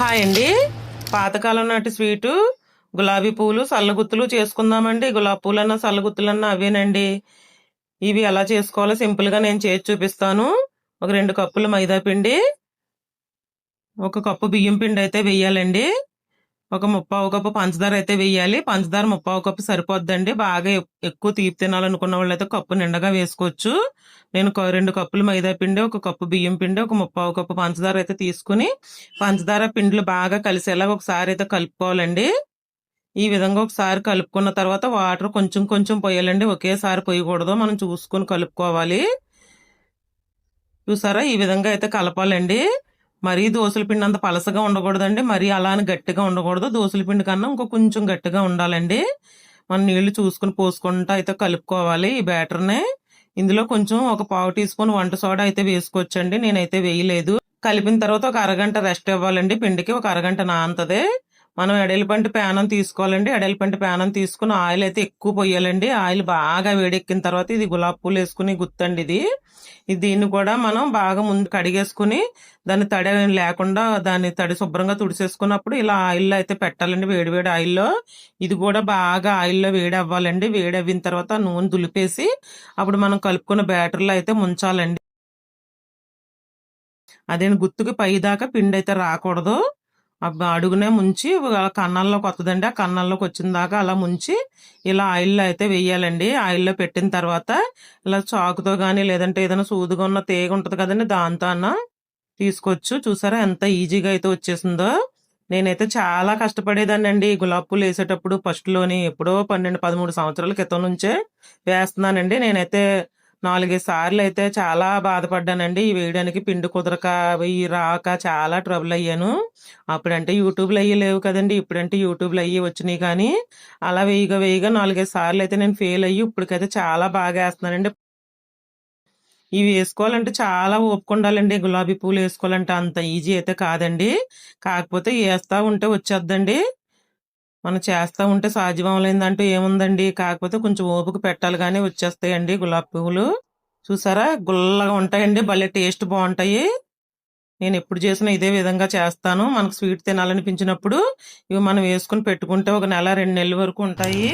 Hi అండి. పాతకాలం నాటి స్వీటు గులాబీ పూలు సల్లగుత్తులు చేసుకుందామండి. గులాబీ పూలన్నా సల్లగుత్తులన్నా అవేనండి. ఇవి ఎలా చేసుకోవాలో సింపుల్గా నేను చేసి చూపిస్తాను. ఒక రెండు కప్పులు మైదా పిండి ఒక కప్పు బియ్యం పిండి అయితే వేయాలండి. ఒక ముప్పావు కప్పు పంచదార అయితే వేయాలి పంచదార ముప్పావు కప్పు సరిపోద్దండి. బాగా ఎక్కువ తీపి తినాలనుకున్న వాళ్ళు అయితే కప్పు నిండగా వేసుకోవచ్చు. నేను రెండు కప్పులు మైదా పిండి ఒక కప్పు బియ్యం పిండి ఒక ముప్పావు కప్పు పంచదార అయితే తీసుకుని పంచదార పిండిలు బాగా కలిసేలా ఒకసారి అయితే కలుపుకోవాలండి. ఈ విధంగా ఒకసారి కలుపుకున్న తర్వాత వాటర్ కొంచెం కొంచెం పోయాలండి. ఒకేసారి పోయకూడదు. మనం చూసుకుని కలుపుకోవాలి. చూసారా? ఈ విధంగా అయితే కలపాలండి. మరీ దోసల పిండి అంత పలసగా ఉండకూడదండి మరీ అలా అని గట్టిగా ఉండకూడదు. దోసల పిండి కన్నా ఇంకో కొంచెం గట్టిగా ఉండాలండి. మనం నీళ్ళు చూసుకుని పోసుకుంటా అయితే కలుపుకోవాలి ఈ బ్యాటర్ని. ఇందులో కొంచెం ఒక పావు టీ స్పూన్ వంట సోడా అయితే వేసుకోవచ్చండి నేనైతే వేయలేదు. కలిపిన తర్వాత ఒక అరగంట రెస్ట్ ఇవ్వాలండి పిండికి ఒక అరగంట నాంతదే మనం ఎడలిపంటి పేనం తీసుకోవాలండి. ఎడలిపంటి ప్యానం తీసుకుని ఆయిల్ అయితే ఎక్కువ పోయాలండి. ఆయిల్ బాగా వేడెక్కిన తర్వాత ఇది గులాబీ పూలు వేసుకుని గుత్తండి ఇది. ఇది దీన్ని కూడా మనం బాగా ముందు కడిగేసుకుని దాన్ని తడి లేకుండా దాన్ని తడి శుభ్రంగా తుడిసేసుకున్నప్పుడు ఇలా ఆయిల్లో అయితే పెట్టాలండి. వేడి వేడి ఆయిల్లో. ఇది కూడా బాగా ఆయిల్లో వేడి అవ్వాలండి వేడి అవ్విన తర్వాత నూనె దులిపేసి అప్పుడు మనం కలుపుకున్న బ్యాటర్లో అయితే ముంచాలండి. అదే గుత్తుకి పై దాకా పిండి అయితే రాకూడదు. అబ్బా అడుగునే ముంచి ఆ కన్నాల్లోకి వస్తుందండి ఆ కన్నాల్లోకి వచ్చిన దాకా అలా ముంచి ఇలా ఆయిల్లో అయితే వేయాలండి. ఆయిల్లో పెట్టిన తర్వాత ఇలా చాకుతో కానీ లేదంటే ఏదైనా సూదుగా ఉన్న తేగ ఉంటుంది కదండి దాంతో అన్న తీసుకోవచ్చు. చూసారా ఎంత ఈజీగా అయితే వచ్చేసిందో. నేనైతే చాలా కష్టపడేదాన్ని అండి గులాబీ పూలు వేసేటప్పుడు ఫస్ట్లోని ఎప్పుడో పన్నెండు పదమూడు సంవత్సరాల క్రితం నుంచే వేస్తున్నానండి. నేనైతే నాలుగైదు సార్లు అయితే చాలా బాధపడ్డానండి. ఈ వేయడానికి పిండి కుదరక ఇవి రాక చాలా ట్రబుల్ అయ్యాను. అప్పుడంటే యూట్యూబ్లో అయ్యి లేవు కదండి. ఇప్పుడంటే యూట్యూబ్లో అయ్యి వచ్చినాయి కానీ అలా వేయగా వేయగా నాలుగైదు సార్లు అయితే నేను ఫెయిల్ అయ్యి ఇప్పటికైతే చాలా బాగా వేస్తున్నానండి. ఇవి వేసుకోవాలంటే చాలా ఓపిక ఉండాలండి. గులాబీ పూలు వేసుకోవాలంటే అంత ఈజీ అయితే కాదండి. కాకపోతే వేస్తా ఉంటే వచ్చేద్దండి. మనం చేస్తా ఉంటే సాధ్యమవలేదంటూ ఏముందండి? కాకపోతే కొంచెం ఓపిక పెట్టాలి కానీ వచ్చేస్తాయండి గులాబీ పువ్వులు. చూసారా? గుల్లగా ఉంటాయండి భలే టేస్ట్ బాగుంటాయి. నేను ఎప్పుడు చేసినా ఇదే విధంగా చేస్తాను. మనకు స్వీట్ తినాలనిపించినప్పుడు ఇవి మనం వేసుకుని పెట్టుకుంటే ఒక నెల రెండు నెలల వరకు ఉంటాయి.